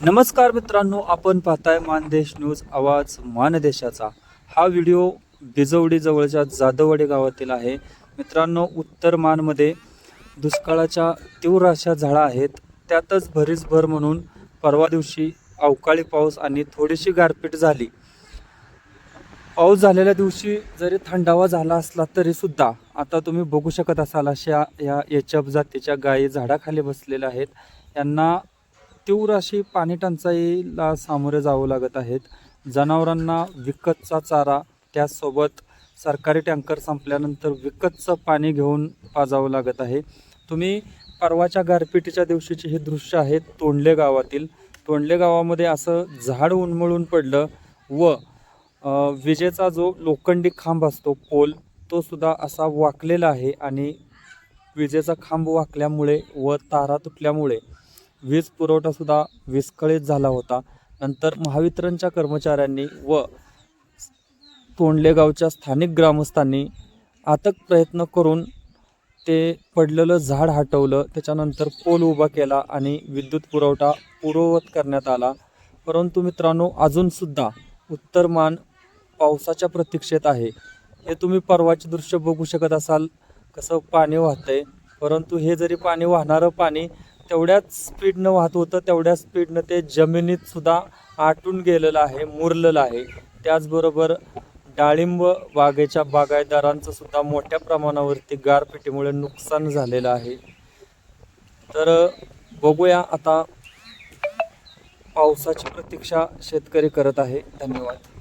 नमस्कार मित्रांनो आपण पाहताय मानदेश न्यूज आवाज मानदेशाचा. हा व्हिडिओ बिजवडी जवळच्या गावातील आहे. मित्रांनो उत्तर मानमध्ये दुष्काळाच्या तीव्र अशा झाडा आहेत. त्यातच भरीस भर म्हणून परवा दिवशी अवकाळी पाऊस आणि थोडीशी गारपीट झाली. पाऊस झालेल्या दिवशी जरी थंडावा झाला असला तरीसुद्धा आता तुम्ही बघू शकत असाल अशा या एचप जातीच्या गायी झाडाखाली बसलेल्या आहेत. यांना तीव्र अशी पाणी टंचाईला सामोरे जावं लागत आहेत. जनावरांना विकतचा चारा त्यासोबत सरकारी टँकर संपल्यानंतर विकतचं पाणी घेऊन पाजावं लागत आहे. तुम्ही परवाच्या गारपिटीच्या दिवशीची हे दृश्य आहे तोंडले गावातील. तोंडले गावामध्ये असं झाड उन्मळून पडलं व विजेचा जो लोखंडी खांब असतो पोल तो सुद्धा असा वाकलेला आहे आणि विजेचा खांब वाकल्यामुळे व तारा तुटल्यामुळे वीज पुरवठासुद्धा विस्कळीत झाला होता. नंतर महावितरणच्या कर्मचाऱ्यांनी व तोंडलेगावच्या स्थानिक ग्रामस्थांनी आतक प्रयत्न करून ते पडलेलं झाड हटवलं. त्याच्यानंतर पोल उभा केला आणि विद्युत पुरवठा पूर्ववत करण्यात आला. परंतु मित्रांनो अजूनसुद्धा उत्तर मान पावसाच्या प्रतीक्षेत आहे. हे तुम्ही परवाचे दृश्य बघू शकत असाल कसं पाणी वाहतंय. परंतु हे जरी पाणी वाहणारं पाणी तेवढ्याच स्पीडनं वाहत होतं. तेवढ्याच स्पीडनं ते जमिनीत सुद्धा आटून गेलेलं आहे मुरलेलं आहे. त्याचबरोबर डाळिंब बागेच्या बागायतदारांचं सुद्धा मोठ्या प्रमाणावरती गारपिटीमुळे नुकसान झालेलं आहे. तर बघूया आता पावसाची प्रतीक्षा शेतकरी करत आहे. धन्यवाद.